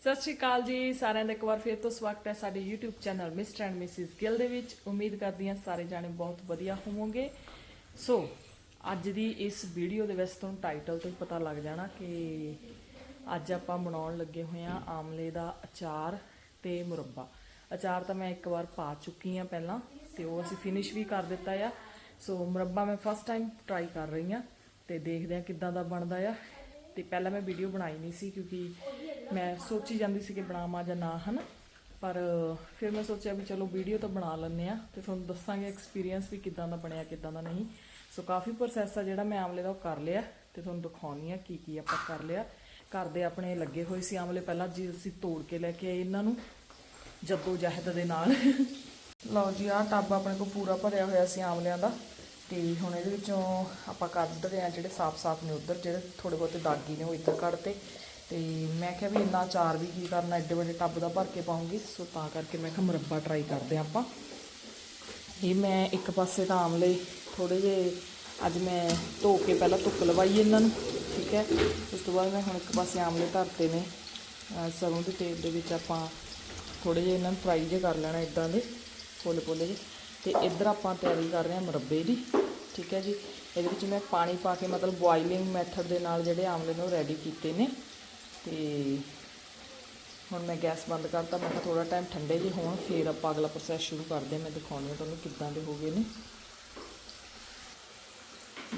ਸਤਿ ਸ਼੍ਰੀ ਅਕਾਲ ਜੀ, ਸਾਰਿਆਂ ਦਾ ਇੱਕ ਵਾਰ ਫਿਰ ਤੋਂ ਸਵਾਗਤ ਹੈ ਸਾਡੇ YouTube channel mister and missus Gill ਦੇ ਵਿੱਚ। ਉਮੀਦ ਕਰਦੀ ਹਾਂ ਸਾਰੇ ਜਾਣੇ ਬਹੁਤ ਵਧੀਆ ਹੋਵੋਗੇ। ਸੋ ਅੱਜ ਦੀ ਇਸ ਵੀਡੀਓ ਦੇ ਵਿੱਚ ਤੁਹਾਨੂੰ ਟਾਈਟਲ ਤੋਂ ਹੀ ਪਤਾ ਲੱਗ ਜਾਣਾ ਕਿ ਅੱਜ ਆਪਾਂ ਬਣਾਉਣ ਲੱਗੇ ਹੋਏ ਹਾਂ ਆਮਲੇ ਦਾ ਅਚਾਰ ਤੇ ਮੁਰੱਬਾ। ਅਚਾਰ ਤਾਂ ਮੈਂ ਇੱਕ ਵਾਰ ਪਾ ਚੁੱਕੀ ਹਾਂ ਪਹਿਲਾਂ ਤੇ ਉਹ ਅਸੀਂ ਫਿਨਿਸ਼ ਵੀ ਕਰ ਦਿੱਤਾ ਆ। ਸੋ ਮੁਰੱਬਾ ਮੈਂ ਫਸਟ ਟਾਈਮ ਟਰਾਈ ਕਰ ਰਹੀ ਹਾਂ ਤੇ ਦੇਖਦੇ ਆ ਕਿੱਦਾਂ ਦਾ ਬਣਦਾ ਆ। ਤੇ ਪਹਿਲਾਂ ਮੈਂ ਵੀਡੀਓ ਬਣਾਈ ਨਹੀਂ ਸੀ ਕਿਉਂਕਿ ਮੈਂ ਸੋਚੀ ਜਾਂਦੀ ਸੀ ਕਿ ਬਣਾਵਾਂ ਜਾਂ ਨਾ, ਹਨ? ਪਰ ਫਿਰ ਮੈਂ ਸੋਚਿਆ ਵੀ ਚਲੋ ਵੀਡੀਓ ਤਾਂ ਬਣਾ ਲੈਂਦੇ ਆ ਤੇ ਤੁਹਾਨੂੰ ਦੱਸਾਂਗੇ ਐਕਸਪੀਰੀਅੰਸ ਵੀ ਕਿੱਦਾਂ ਦਾ ਬਣਿਆ, ਕਿੱਦਾਂ ਦਾ ਨਹੀਂ। ਸੋ ਕਾਫੀ ਪ੍ਰੋਸੈਸ ਆ ਜਿਹੜਾ ਮੈਂ ਆਮਲੇ ਦਾ ਉਹ ਕਰ ਲਿਆ ਤੇ ਤੁਹਾਨੂੰ ਦਿਖਾਉਣੀ ਆ ਕੀ ਕੀ ਆਪਾਂ ਕਰ ਲਿਆ। ਘਰ ਦੇ ਆਪਣੇ ਲੱਗੇ ਹੋਏ ਸੀ ਆਮਲੇ, ਪਹਿਲਾਂ ਜੀ ਅਸੀਂ ਤੋੜ ਕੇ ਲੈ ਕੇ ਆਏ ਇਹਨਾਂ ਨੂੰ, ਜੱਦੋ ਜਹਿਦ ਦੇ ਨਾਲ। ਲਓ ਜੀ, ਆਹ ਟੱਬ ਆਪਣੇ ਕੋਲ ਪੂਰਾ ਭਰਿਆ ਹੋਇਆ ਸੀ ਆਮਲਿਆਂ ਦਾ ਤੇ ਹੁਣ ਇਹਦੇ ਵਿੱਚੋਂ ਆਪਾਂ ਕੱਢ ਰਹੇ ਆ ਜਿਹੜੇ ਸਾਫ਼-ਸਾਫ਼ ਨੇ ਉਧਰ, ਜਿਹੜੇ ਥੋੜੇ ਬਹੁਤੇ ਦਾਗੀ ਨੇ ਉਹ ਇੱਧਰ ਕੱਢਤੇ ਤੇ ਮੈਂ ਕਿਹਾ ਵੀ ਇੰਨਾ ਅਚਾਰ ਵੀ ਕੀ ਕਰਨਾ, ਐਡੇ ਵੱਡੇ ਟੱਬ ਦਾ ਭਰ ਕੇ ਪਾਉਂਗੀ, ਸੋ ਤਾਂ ਕਰਕੇ ਮੈਂ ਕਿਹਾ ਮੁਰੱਬਾ ਟਰਾਈ ਕਰਦੇ ਹਾਂ ਆਪਾਂ। ਇਹ ਮੈਂ ਇੱਕ ਪਾਸੇ ਤਾਂ ਆਮਲੇ ਥੋੜੇ ਜਿਹੇ, ਅੱਜ ਮੈਂ ਧੋ ਕੇ ਪਹਿਲਾਂ ਧੁੱਪ ਲਵਾਈ ਇਹਨਾਂ ਨੂੰ, ਠੀਕ ਹੈ? ਉਸ ਤੋਂ ਬਾਅਦ ਮੈਂ ਹੁਣ ਇੱਕ ਪਾਸੇ ਆਮਲੇ ਧਰਤੇ ਨੇ। ਸਰੋਂ ਦੇ ਤੇਲ ਦੇ ਵਿੱਚ ਆਪਾਂ ਥੋੜੇ ਜਿਹੇ ਇਹਨਾਂ ਨੂੰ ਫਰਾਈ ਜੇ ਕਰ ਲੈਣਾ ਇਦਾਂ ਦੇ, ਫੁੱਲ ਫੁੱਲ ਜੇ ਤੇ ਇੱਧਰ ਆਪਾਂ ਤਿਆਰੀ ਕਰ ਰਹੇ ਹਾਂ ਮੁਰੱਬੇ ਦੀ, ਠੀਕ ਹੈ ਜੀ? ਇਹਦੇ ਵਿੱਚ ਮੈਂ ਪਾਣੀ ਪਾ ਕੇ ਮਤਲਬ ਬੋਇਲਿੰਗ ਮੈਥਡ ਦੇ ਨਾਲ ਜਿਹੜੇ ਆਮਲੇ ਨੇ ਉਹ ਰੈਡੀ ਕੀਤੇ ਨੇ। ਤੇ ਹੁਣ ਮੈਂ ਗੈਸ ਬੰਦ ਕਰਤਾ ਮੈਂ ਕਿਹਾ ਥੋੜਾ ਟਾਈਮ ਠੰਡੇ ਜਿਹੇ ਹੋਣ, ਫਿਰ ਆਪਾਂ ਅਗਲਾ ਪ੍ਰੋਸੈਸ ਸ਼ੁਰੂ ਕਰਦੇ ਮੈਂ ਦਿਖਾਉਂਦੀ ਹਾਂ ਤੁਹਾਨੂੰ ਕਿੱਦਾਂ ਦੇ ਹੋ ਗਏ ਨੇ।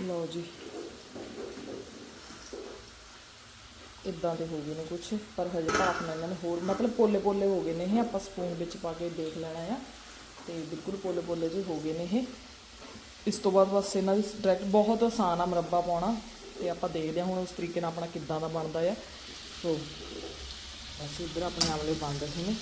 ਲਓ ਜੀ। ਇਦਾਂ ਦੇ ਹੋ ਗਏ ਨੇ ਕੁਝ ਪਰ ਹਜੇ ਭਾਫ ਨਾਲ ਇਹਨਾਂ ਨੇ ਹੋਰ, ਮਤਲਬ ਪੋਲੇ ਪੋਲੇ ਹੋ ਗਏ ਨੇ ਇਹ, ਆਪਾਂ ਸਪੂਨ ਵਿੱਚ ਪਾ ਕੇ ਦੇਖ ਲੈਣਾ ਆ। ਤੇ ਬਿਲਕੁਲ ਪੋਲੇ ਪੋਲੇ ਜਿਹੇ ਹੋ ਗਏ ਨੇ ਇਹ। ਇਸ ਤੋਂ ਬਾਅਦ ਬਸ ਇਹਨਾਂ ਦੀ ਡਾਇਰੈਕਟ ਬਹੁਤ ਆਸਾਨ ਆ, ਮੁਰੱਬਾ ਪਾਉਣਾ। ਤੇ ਆਪਾਂ ਦੇਖਦੇ ਹਾਂ ਹੁਣ ਉਸ ਤਰੀਕੇ ਨਾਲ ਆਪਣਾ ਕਿੱਦਾਂ ਦਾ ਬਣਦਾ ਆ। ਸੋ ਅਸੀਂ ਇੱਧਰ ਆਪਣੇ ਆਮਲੇ ਬੰਦ ਰਹੇ ਨੇ।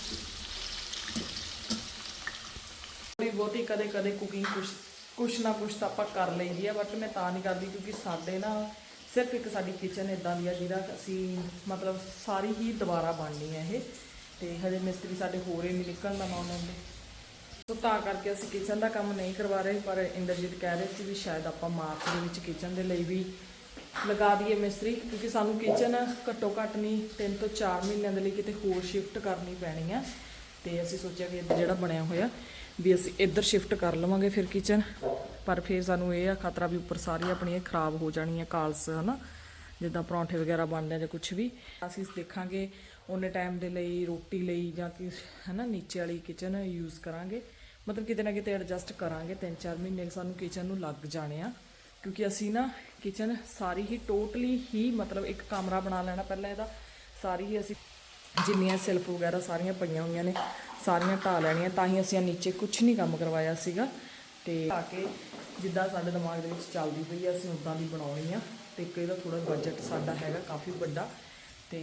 ਥੋੜੀ ਬਹੁਤੀ ਕਦੇ ਕਦੇ ਕੁਕਿੰਗ ਕੁਛ ਕੁਛ ਨਾ ਕੁਛ ਤਾਂ ਆਪਾਂ ਕਰ ਲਈਦੀ ਆ ਬਟ ਮੈਂ ਤਾਂ ਨਹੀਂ ਕਰਦੀ ਕਿਉਂਕਿ ਸਾਡੇ ਨਾ ਸਿਰਫ ਇੱਕ ਸਾਡੀ ਕਿਚਨ ਇਦਾਂ ਦੀ ਆ ਜਿਹਦਾ ਅਸੀਂ ਮਤਲਬ ਸਾਰੀ ਹੀ ਦੁਬਾਰਾ ਬਣਨੀ ਆ ਇਹ ਤੇ ਹਜੇ ਮਿਸਤਰੀ ਸਾਡੇ ਹੋਰ ਹੀ ਨਹੀਂ ਨਿਕਲਦਾ ਨਾ ਉਹਨਾਂ ਦੇ ਸੋ ਤਾਂ ਕਰਕੇ ਅਸੀਂ ਕਿਚਨ ਦਾ ਕੰਮ ਨਹੀਂ ਕਰਵਾ ਰਹੇ, ਪਰ ਇੰਦਰਜੀਤ ਕਹਿ ਰਹੇ ਸੀ ਵੀ ਸ਼ਾਇਦ ਆਪਾਂ ਮਾਰਚ ਦੇ ਵਿੱਚ ਕਿਚਨ ਦੇ ਲਈ ਵੀ ਲਗਾ ਦਈਏ ਮਿਸਤਰੀ, ਕਿਉਂਕਿ ਸਾਨੂੰ ਕਿਚਨ ਘੱਟੋ ਘੱਟ ਨਹੀਂ 3 ਤੋਂ 4 ਮਹੀਨਿਆਂ ਦੇ ਲਈ ਕਿਤੇ ਹੋਰ ਸ਼ਿਫਟ ਕਰਨੀ ਪੈਣੀ ਆ। ਤੇ ਅਸੀਂ ਸੋਚਿਆ ਕਿ ਇੱਧਰ ਜਿਹੜਾ ਬਣਿਆ ਹੋਇਆ, ਵੀ ਅਸੀਂ ਇੱਧਰ ਸ਼ਿਫਟ ਕਰ ਲਵਾਂਗੇ ਫਿਰ ਕਿਚਨ ਪਰ ਫਿਰ ਸਾਨੂੰ ਇਹ ਆ, ਖਤਰਾ ਵੀ ਉੱਪਰ ਸਾਰੀ ਆਪਣੀ ਖਰਾਬ ਹੋ ਜਾਣੀ ਹੈ ਕਾਲਸ, ਹਨਾ? ਜਿੱਦਾਂ ਪਰੌਂਠੇ ਵਗੈਰਾ ਬਣਦੇ ਜਾਂ ਕੁਝ ਵੀ। ਅਸੀਂ ਦੇਖਾਂਗੇ ਉਹਨੇ ਟਾਈਮ ਦੇ ਲਈ ਰੋਟੀ ਲਈ ਜਾਂ ਕਿ ਹਨਾ, ਨੀਚੇ ਵਾਲੀ ਕਿਚਨ ਯੂਜ਼ ਕਰਾਂਗੇ। ਮਤਲਬ ਕਿਤੇ ਨਾ ਕਿਤੇ ਐਡਜਸਟ ਕਰਾਂਗੇ 3-4 ਮਹੀਨੇ ਸਾਨੂੰ ਕਿਚਨ ਨੂੰ ਲੱਗ ਜਾਣੇ ਆ। ਕਿਉਂਕਿ ਅਸੀਂ ਨਾ ਕਿਚਨ ਸਾਰੀ ਹੀ ਟੋਟਲੀ ਹੀ ਮਤਲਬ ਇੱਕ ਕਮਰਾ ਬਣਾ ਲੈਣਾ ਪਹਿਲਾਂ ਇਹਦਾ। ਸਾਰੀ ਹੀ ਅਸੀਂ ਜਿੰਨੀਆਂ ਸੈਲਫ ਵਗੈਰਾ ਸਾਰੀਆਂ ਪਈਆਂ ਹੋਈਆਂ ਨੇ, ਸਾਰੀਆਂ ਢਾ ਲੈਣੀਆਂ, ਤਾਂ ਹੀ ਅਸੀਂ ਨੀਚੇ ਕੁਝ ਨਹੀਂ ਕੰਮ ਕਰਵਾਇਆ ਸੀਗਾ। ਤੇ ਆ ਕੇ ਜਿੱਦਾਂ ਸਾਡੇ ਦਿਮਾਗ ਦੇ ਵਿੱਚ ਚੱਲਦੀ ਪਈ ਆ, ਅਸੀਂ ਉਦਾਂ ਦੀ ਬਣਾਉਣੀ ਆ। ਤੇ ਇੱਕ ਇਹਦਾ ਥੋੜਾ ਬਜਟ ਸਾਡਾ ਹੈਗਾ ਕਾਫੀ ਵੱਡਾ। ਤੇ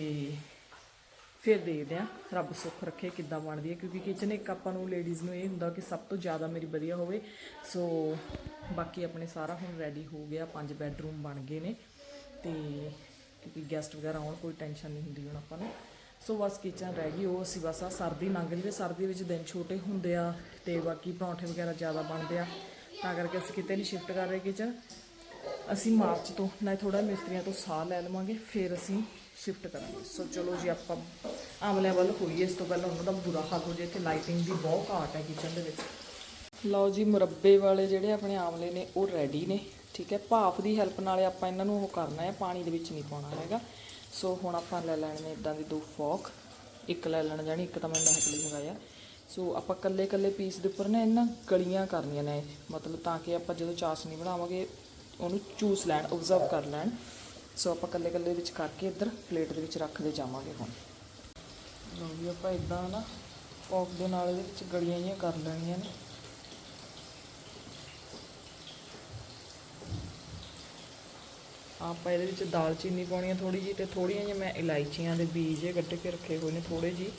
ਫਿਰ ਦੇਖਦੇ ਆ ਰੱਬ ਸੁੱਖ ਰੱਖੇ ਕਿੱਦਾਂ ਬਣਦੀ ਹੈ, ਕਿਉਂਕਿ ਕਿਚਨ ਇੱਕ ਆਪਾਂ ਨੂੰ ਲੇਡੀਜ਼ ਨੂੰ ਇਹ ਹੁੰਦਾ ਕਿ ਸਭ ਤੋਂ ਜ਼ਿਆਦਾ ਮੇਰੀ ਵਧੀਆ ਹੋਵੇ। ਸੋ ਬਾਕੀ ਆਪਣੇ ਸਾਰਾ ਹੁਣ ਰੈਡੀ ਹੋ ਗਿਆ, ਪੰਜ ਬੈੱਡਰੂਮ ਬਣ ਗਏ ਨੇ। ਤੇ ਕਿਉਂਕਿ ਗੈਸਟ ਵਗੈਰਾ ਆਉਣ, ਕੋਈ ਟੈਨਸ਼ਨ ਨਹੀਂ ਹੁੰਦੀ ਹੁਣ ਆਪਾਂ ਨੂੰ। ਸੋ ਬਸ ਕਿਚਨ ਰਹਿ ਗਈ ਉਹ ਅਸੀਂ ਬਸ ਆ ਸਰਦੀ ਲੰਘ ਜਵੇ ਸਰਦੀ ਵਿੱਚ ਦਿਨ ਛੋਟੇ ਹੁੰਦੇ ਆ ਤੇ ਬਾਕੀ ਪਰੌਂਠੇ ਵਗੈਰਾ ਜ਼ਿਆਦਾ ਬਣਦੇ ਆ। ਤਾਂ ਕਰਕੇ ਅਸੀਂ ਕਿਤੇ ਨਹੀਂ ਸ਼ਿਫਟ ਕਰ ਰਹੇ ਕਿਚਨ ਅਸੀਂ ਮਾਰਚ ਤੋਂ ਨਾ ਥੋੜਾ ਮਿਸਤਰੀਆਂ ਤੋਂ ਸਾਹ ਲੈ ਲਵਾਂਗੇ, ਫਿਰ ਅਸੀਂ ਸ਼ਿਫਟ ਕਰਾਂਗੇ। ਸੋ ਚਲੋ ਜੀ ਆਪਾਂ ਆਮਲਿਆਂ ਵੱਲ ਹੋਈਏ, ਇਸ ਤੋਂ ਪਹਿਲਾਂ ਉਹਨਾਂ ਦਾ ਬੁਰਾ ਹਾਲ ਹੋ ਜਾਏ ਇੱਥੇ ਲਾਈਟਿੰਗ ਦੀ ਬਹੁਤ ਘਾਟ ਹੈ ਕਿਚਨ ਦੇ ਵਿੱਚ। ਲਓ ਜੀ, ਮੁਰੱਬੇ ਵਾਲੇ ਜਿਹੜੇ ਆਪਣੇ ਆਮਲੇ ਨੇ, ਉਹ ਰੈਡੀ ਨੇ, ਠੀਕ ਹੈ। ਭਾਫ ਦੀ ਹੈਲਪ ਨਾਲ ਆਪਾਂ ਇਹਨਾਂ ਨੂੰ ਉਹ ਕਰਨਾ ਹੈ, ਪਾਣੀ ਦੇ ਵਿੱਚ ਨਹੀਂ ਪਾਉਣਾ ਹੈਗਾ। ਸੋ ਹੁਣ ਆਪਾਂ ਲੈ ਲੈਣੇ ਨੇ ਇਦਾਂ ਦੀ ਦੋ ਫੋਕ ਇੱਕ ਲੈ ਲੈਣਾ ਜਾਣੀ, ਇੱਕ ਤਾਂ ਮੈਂ ਮਹਿਕ ਲਈ ਮੰਗਾਇਆ। ਸੋ ਆਪਾਂ ਕੱਲੇ ਕੱਲੇ ਪੀਸ ਦੇ ਉੱਪਰ ਨਾ ਇਹਨਾਂ ਗਲੀਆਂ ਕਰਨੀਆਂ ਨੇ, ਮਤਲਬ ਤਾਂ ਕਿ ਆਪਾਂ ਜਦੋਂ ਚਾਸ਼ਨੀ ਬਣਾਵਾਂਗੇ, ਉਹਨੂੰ ਚੂਸ ਲੈਣ ਆਬਜ਼ਰਵ ਕਰ ਲੈਣ। ਸੋ ਆਪਾਂ ਕੱਲੇ ਕੱਲੇ ਵਿੱਚ ਕਰਕੇ ਇੱਧਰ ਪਲੇਟ ਦੇ ਵਿੱਚ ਰੱਖਦੇ ਜਾਵਾਂਗੇ ਹੁਣ। ਲਓ ਵੀ ਆਪਾਂ ਇਦਾਂ ਨਾ ਫੋਕ ਦੇ ਨਾਲ ਇਹਦੇ ਵਿੱਚ ਗਲੀਆਂ ਜਿਹੀਆਂ ਕਰ ਲੈਣੀਆਂ ਨੇ। ਆਪਾਂ ਇਹਦੇ ਵਿੱਚ ਦਾਲਚੀਨੀ ਪਾਉਣੀ ਹੈ ਥੋੜੀ ਜੀ ਤੇ ਥੋੜੀਆਂ ਜਿਹੀਆਂ ਮੈਂ ਇਲਾਇਚੀਆਂ ਦੇ ਬੀਜ ਇਹ ਕੱਢ ਕੇ ਰੱਖੇ ਹੋਏ ਨੇ ਥੋੜੇ ਜੀ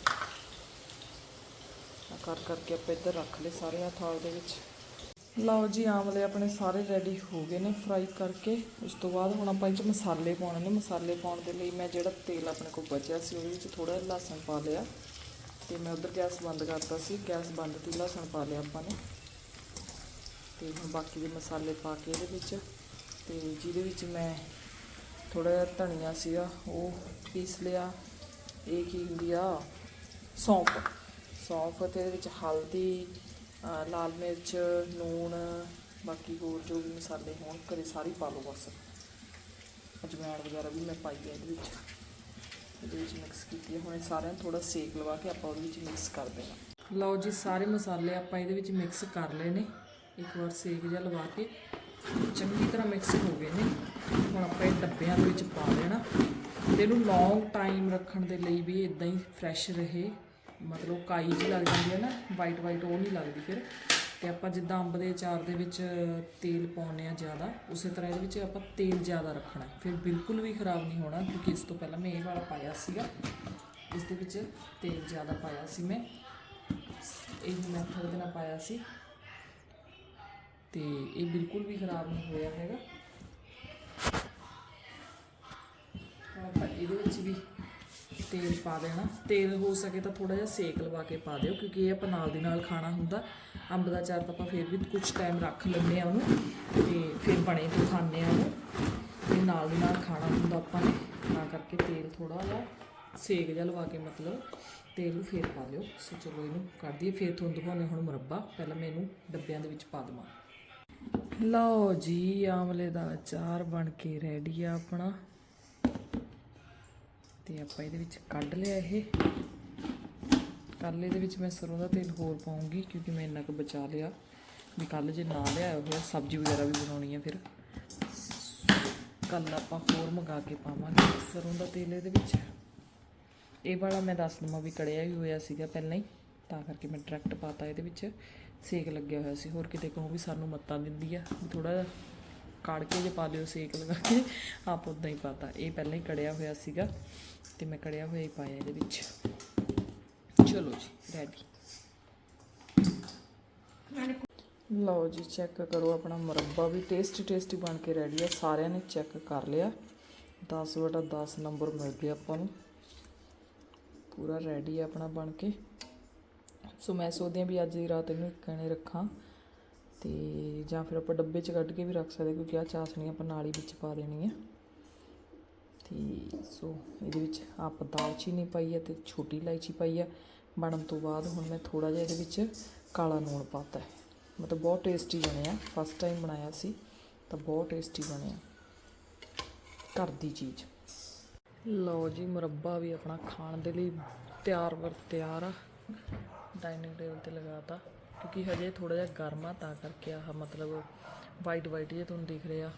ਕਰ ਕਰਕੇ ਆਪਾਂ ਇੱਧਰ ਰੱਖ ਲਏ ਸਾਰੇ ਆ ਥਾਲ ਦੇ ਵਿੱਚ। ਲਓ ਜੀ, ਆਮਲੇ ਆਪਣੇ ਸਾਰੇ ਰੈਡੀ ਹੋ ਗਏ ਨੇ ਫਰਾਈ ਕਰਕੇ। ਉਸ ਤੋਂ ਬਾਅਦ ਹੁਣ ਆਪਾਂ ਇਹ 'ਚ ਮਸਾਲੇ ਪਾਉਣੇ ਨੇ। ਮਸਾਲੇ ਪਾਉਣ ਦੇ ਲਈ ਮੈਂ ਜਿਹੜਾ ਤੇਲ ਆਪਣੇ ਕੋਲ ਬਚਿਆ ਸੀ, ਉਹਦੇ ਵਿੱਚ ਥੋੜਾ ਜਿਹਾ ਲਸਣ ਪਾ ਲਿਆ। ਤੇ ਮੈਂ ਉਧਰ ਗੈਸ ਬੰਦ ਕਰਤਾ ਸੀ। ਗੈਸ ਬੰਦ 'ਤੇ ਲਸਣ ਪਾ ਲਿਆ ਆਪਾਂ ਨੇ। ਤੇ ਹੁਣ ਬਾਕੀ ਦੇ ਮਸਾਲੇ ਪਾ ਕੇ ਇਹਦੇ ਵਿੱਚ। ਤੇ ਜਿਹਦੇ ਵਿੱਚ ਮੈਂ ਥੋੜਾ ਜਿਹਾ ਧਨੀਆ ਸੀਗਾ, ਉਹ ਪੀਸ ਲਿਆ। ਇਹ ਕੀ ਹੁੰਦੀ ਆ? ਸੌਂਫ। ਸੌਂਫ ਤੇ ਇਹਦੇ ਵਿੱਚ ਹਲਦੀ ਲਾਲ ਮਿਰਚ, ਲੂਣ, ਬਾਕੀ ਹੋਰ ਜੋ ਵੀ ਮਸਾਲੇ ਹੋਣ, ਘਰੇ ਸਾਰੇ ਪਾ ਲਓ ਬਸ। ਅਜਵਾਇਣ ਵਗੈਰਾ ਵੀ ਮੈਂ ਪਾਈ ਹੈ ਇਹਦੇ ਵਿੱਚ। ਇਹਦੇ ਵਿੱਚ ਮਿਕਸ ਕੀਤੀ ਹੈ ਹੁਣ ਇਹ ਸਾਰਿਆਂ ਨੂੰ ਥੋੜਾ ਸੇਕ ਲਵਾ ਕੇ ਆਪਾਂ ਉਹਦੇ ਵਿੱਚ ਮਿਕਸ ਕਰ ਦੇਣਾ ਲਓ ਜੀ, ਸਾਰੇ ਮਸਾਲੇ ਆਪਾਂ ਇਹਦੇ ਵਿੱਚ ਮਿਕਸ ਕਰ ਲਏ ਨੇ। ਇੱਕ ਵਾਰ ਸੇਕ ਜਿਹਾ ਲਵਾ ਕੇ ਚੰਗੀ ਤਰ੍ਹਾਂ ਮਿਕਸ ਹੋ ਗਏ ਨੇ। ਹੁਣ ਆਪਾਂ ਇਹ ਡੱਬਿਆਂ ਦੇ ਵਿੱਚ ਪਾ ਦੇਣਾ। ਤੇ ਇਹਨੂੰ ਲੌਂਗ ਟਾਈਮ ਰੱਖਣ ਦੇ ਲਈ ਵੀ ਇਦਾਂ ਹੀ ਫਰੈਸ਼ ਰਹੇ। ਮਤਲਬ ਕਾਈ ਜੀ ਲੱਗ ਜਾਂਦੀ ਹੈ ਨਾ ਵਾਈਟ ਵਾਈਟ ਉਹ ਨਹੀਂ ਲੱਗਦੀ ਫਿਰ। ਤੇ ਆਪਾਂ ਜਿੱਦਾਂ ਅੰਬ ਦੇ ਅਚਾਰ ਦੇ ਵਿੱਚ ਤੇਲ ਪਾਉਂਦੇ ਆ ਜ਼ਿਆਦਾ, ਉਸੇ ਤਰ੍ਹਾਂ ਇਹਦੇ ਵਿੱਚ ਆਪਾਂ ਤੇਲ ਜ਼ਿਆਦਾ ਰੱਖਣਾ ਫਿਰ ਬਿਲਕੁਲ ਵੀ ਖਰਾਬ ਨਹੀਂ ਹੋਣਾ, ਕਿਉਂਕਿ ਇਸ ਤੋਂ ਪਹਿਲਾਂ ਮੈਂ ਇਹ ਵਾਲਾ ਪਾਇਆ ਸੀਗਾ। ਇਸ ਦੇ ਵਿੱਚ ਤੇਲ ਜ਼ਿਆਦਾ ਪਾਇਆ ਸੀ ਮੈਂ। ਇਹ ਮੈਥਡ ਦੇ ਨਾਲ ਪਾਇਆ ਸੀ। ਤੇ ਇਹ ਬਿਲਕੁਲ ਵੀ ਖਰਾਬ ਨਹੀਂ ਹੋਇਆ ਹੈਗਾ। ਆਪਾਂ ਇਹਦੇ ਵਿੱਚ ਵੀ ਤੇਲ ਪਾ ਦੇਣਾ ਤੇਲ ਹੋ ਸਕੇ ਤਾਂ ਥੋੜਾ ਜਿਹਾ ਸੇਕ ਲਵਾ ਕੇ ਪਾ ਦਿਓ, ਕਿਉਂਕਿ ਇਹ ਆਪਾਂ ਨਾਲ ਦੀ ਨਾਲ ਖਾਣਾ ਹੁੰਦਾ। ਅੰਬ ਦਾ ਚਾਰ ਤਾਂ ਆਪਾਂ ਫਿਰ ਵੀ ਕੁਝ ਟਾਈਮ ਰੱਖ ਲੈਂਦੇ ਆ ਉਹਨੂੰ, ਤੇ ਫਿਰ ਬਣੇ ਤੇ ਖਾਂਦੇ ਆ ਉਹਨੂੰ। ਤੇ ਨਾਲ ਦੀ ਨਾਲ ਖਾਣਾ ਹੁੰਦਾ ਆਪਾਂ ਨੇ, ਤਾਂ ਕਰਕੇ ਤੇਲ ਥੋੜਾ ਜਿਹਾ ਸੇਕ ਜਿਹਾ ਲਵਾ ਕੇ ਮਤਲਬ ਤੇਲ ਨੂੰ ਫੇਰ ਪਾ ਲਿਓ ਸੋ ਚਲੋ ਇਹਨੂੰ ਕੱਢ ਦਈਏ, ਫਿਰ ਤੁਹਾਨੂੰ ਦਿਖਾਉਂਦੇ ਹੁਣ ਮੁਰੱਬਾ। ਪਹਿਲਾਂ ਮੈਂ ਇਹਨੂੰ ਡੱਬਿਆਂ ਦੇ ਵਿੱਚ ਪਾ ਦੇਵਾਂ। ਲਓ ਜੀ ਆਮਲੇ ਦਾ ਅਚਾਰ ਬਣ ਕੇ ਰੈਡੀ ਆ ਆਪਣਾ। ਤੇ ਆਪਾਂ ਇਹਦੇ ਵਿੱਚ ਕੱਢ ਲਿਆ ਇਹ। ਕੱਲ ਇਹਦੇ ਵਿੱਚ ਮੈਂ ਸਰੋਂ ਦਾ ਤੇਲ ਹੋਰ ਪਾਉਂਗੀ ਕਿਉਂਕਿ ਮੈਂ ਇੰਨਾ ਕੁ ਬਚਾ ਲਿਆ ਵੀ ਕੱਲ ਜੇ ਨਾ ਲਿਆਇਆ ਹੋਇਆ, ਸਬਜ਼ੀ ਵਗੈਰਾ ਵੀ ਬਣਾਉਣੀ ਹੈ ਫਿਰ। ਕੱਲ ਆਪਾਂ ਹੋਰ ਮੰਗਾ ਕੇ ਪਾਵਾਂਗੇ ਸਰੋਂ ਦਾ ਤੇਲ ਇਹਦੇ ਵਿੱਚ। ਇਹ ਵਾਲਾ ਮੈਂ ਦੱਸ ਦਵਾਂ ਵੀ ਕੜਿਆ ਹੀ ਹੋਇਆ ਸੀਗਾ ਪਹਿਲਾਂ ਹੀ, ਤਾਂ ਕਰਕੇ ਮੈਂ ਡਾਇਰੈਕਟ ਪਾਤਾ ਇਹਦੇ ਵਿੱਚ। ਸੇਕ ਲੱਗਿਆ ਹੋਇਆ ਸੀ, ਹੋਰ ਕਿਤੇ ਕਹੋ ਵੀ ਸਾਨੂੰ ਮੱਤਾਂ ਦਿੰਦੀ ਆ। ਵੀ ਥੋੜਾ ਜਿਹਾ ਕਾੜ ਕੇ ਜੇ ਪਾ ਲਿਓ ਸੇਕ ਲਗਾ ਕੇ, ਆਪ ਉਦਾਂ ਹੀ ਪਾਤਾ। ਇਹ ਪਹਿਲਾਂ ਹੀ ਕੜਿਆ ਹੋਇਆ ਸੀਗਾ ਤੇ ਮੈਂ ਕੜਿਆ ਹੋਇਆ ਹੀ ਪਾਇਆ ਇਹਦੇ ਵਿੱਚ। ਚਲੋ ਜੀ ਰੈਡੀ ਲਓ ਜੀ ਚੈੱਕ ਕਰੋ ਆਪਣਾ ਮੁਰੱਬਾ ਵੀ। ਟੇਸਟੀ ਟੇਸਟੀ ਬਣ ਕੇ ਰੈਡੀ ਆ। ਸਾਰਿਆਂ ਨੇ ਚੈੱਕ ਕਰ ਲਿਆ। 10 ਵਟਾ 10 ਨੰਬਰ ਮਿਲ ਗਿਆ ਆਪਾਂ ਨੂੰ। ਪੂਰਾ ਰੈਡੀ ਆ ਆਪਣਾ ਬਣ ਕੇ। ਸੋ ਮੈਂ ਸੋਚਦੀ ਹਾਂ ਵੀ ਅੱਜ ਦੀ ਰਾਤ ਇਹਨੂੰ ਇੱਕ ਇੱਕਣੇ ਰੱਖਾਂ। ਤੇ ਜਾਂ ਫਿਰ ਆਪਾਂ ਡੱਬੇ 'ਚ ਕੱਢ ਕੇ ਵੀ ਰੱਖ ਸਕਦੇ ਕਿਉਂਕਿ ਆ ਚਾਸਣੀ ਆਪਾਂ ਨਾਲ ਹੀ ਵਿੱਚ ਪਾ ਦੇਣੀ ਹੈ। ਤੇ ਸੋ ਇਹਦੇ ਵਿੱਚ ਆਪਾਂ ਦਾਲਚੀ ਨਹੀਂ ਪਾਈ ਹੈ ਤੇ ਛੋਟੀ ਇਲਾਇਚੀ ਪਾਈ ਹੈ। ਬਣਨ ਤੋਂ ਬਾਅਦ ਹੁਣ ਮੈਂ ਥੋੜਾ ਜਿਹਾ ਇਹਦੇ ਵਿੱਚ ਕਾਲਾ ਨੂਣ ਪਾਤਾ ਹੈ। ਮਤਲਬ ਬਹੁਤ ਟੇਸਟੀ ਬਣਿਆ ਫਸਟ ਟਾਈਮ ਬਣਾਇਆ ਸੀ, ਤਾਂ ਬਹੁਤ ਟੇਸਟੀ ਬਣਿਆ ਘਰ ਦੀ ਚੀਜ਼। ਲਓ ਜੀ, ਮੁਰੱਬਾ ਵੀ ਆਪਣਾ ਖਾਣ ਦੇ ਲਈ ਤਿਆਰ ਵਰ ਤਿਆਰ ਆ। ਡਾਈਨਿੰਗ ਟੇਬਲ ਤੇ ਲਗਾਤਾ। ਕਿਉਂਕਿ ਹਜੇ ਥੋੜਾ ਜਿਹਾ ਗਰਮ ਆ, ਤਾਂ ਕਰਕੇ ਆਹ ਮਤਲਬ ਵਾਈਟ ਵਾਈਟ ਜੇ ਤੁਹਾਨੂੰ ਦਿਖ ਰਿਹਾ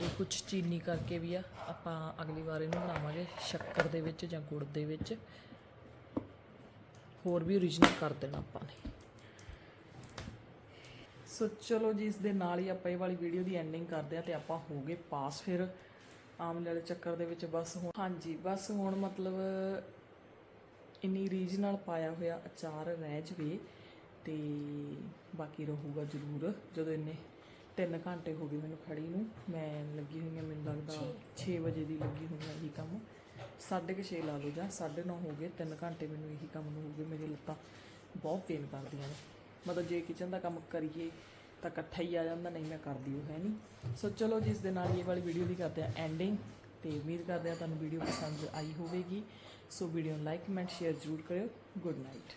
ਇਹ ਕੁਝ ਚੀਨੀ ਕਰਕੇ ਵੀ ਆ। ਆਪਾਂ ਅਗਲੀ ਵਾਰ ਇਹਨੂੰ ਬਣਾਵਾਂਗੇ ਸ਼ੱਕਰ ਦੇ ਵਿੱਚ ਜਾਂ ਗੁੜ ਦੇ ਵਿੱਚ। ਹੋਰ ਵੀ ਓਰੀਜਨਲ ਕਰ ਦੇਣਾ ਆਪਾਂ ਨੇ। ਸੋ ਚਲੋ ਜੀ, ਇਸ ਦੇ ਨਾਲ ਹੀ ਆਪਾਂ ਇਹ ਵਾਲੀ ਵੀਡੀਓ ਦੀ ਐਂਡਿੰਗ ਕਰਦੇ ਆ ਤੇ ਆਪਾਂ ਹੋ ਗਏ ਪਾਸ ਫਿਰ। ਆਮਲੇ ਵਾਲੇ ਚੱਕਰ ਦੇ ਵਿੱਚ ਬਸ ਹੁਣ ਹਾਂਜੀ, ਬਸ ਹੁਣ ਮਤਲਬ ਇੰਨੀ ਰੀਝ ਨਾਲ ਪਾਇਆ ਹੋਇਆ ਅਚਾਰ ਰਹਿ ਜਵੇ। ਤੇ ਬਾਕੀ ਰਹੂਗਾ ਜ਼ਰੂਰ। ਜਦੋਂ ਇੰਨੇ 3 ਘੰਟੇ ਹੋ ਗਏ ਮੈਨੂੰ ਖੜੀ ਨੂੰ ਮੈਂ ਲੱਗੀ ਹੋਈ ਹਾਂ ਮੈਨੂੰ ਲੱਗਦਾ 6 ਵਜੇ। ਦੀ ਲੱਗੀ ਹੋਈ ਹਾਂ ਇਹੀ ਕੰਮ। 6:30 ਲਾ ਲਓ ਜਾਂ 9:30 ਹੋ ਗਏ 3 ਘੰਟੇ ਮੈਨੂੰ ਇਹੀ ਕੰਮ ਨੂੰ ਹੋ ਗਏ ਮੇਰੀ ਲੱਤਾਂ ਬਹੁਤ ਪੇਨ ਕਰਦੀਆਂ ਨੇ। ਮਤਲਬ ਜੇ ਕਿਚਨ ਦਾ ਕੰਮ ਕਰੀਏ ਤਾਂ ਇਕੱਠਾ ਹੀ ਆ ਜਾਂਦਾ ਨਹੀਂ ਮੈਂ ਕਰਦੀ ਉਹ ਹੈ ਨਹੀਂ ਸੋ ਚਲੋ ਜਿਸ ਦੇ ਨਾਲ ਇਹ ਵਾਲੀ ਵੀਡੀਓ ਦੀ ਕਰਦੇ ਆ ਐਂਡਿੰਗ ਤੇ ਉਮੀਦ ਕਰਦੇ ਆ ਤੁਹਾਨੂੰ ਵੀਡੀਓ ਪਸੰਦ ਆਈ ਹੋਵੇਗੀ। ਸੋ ਵੀਡੀਓ ਨੂੰ ਲਾਈਕ ਕਮੈਂਟ ਸ਼ੇਅਰ ਜ਼ਰੂਰ ਕਰਿਓ। Good night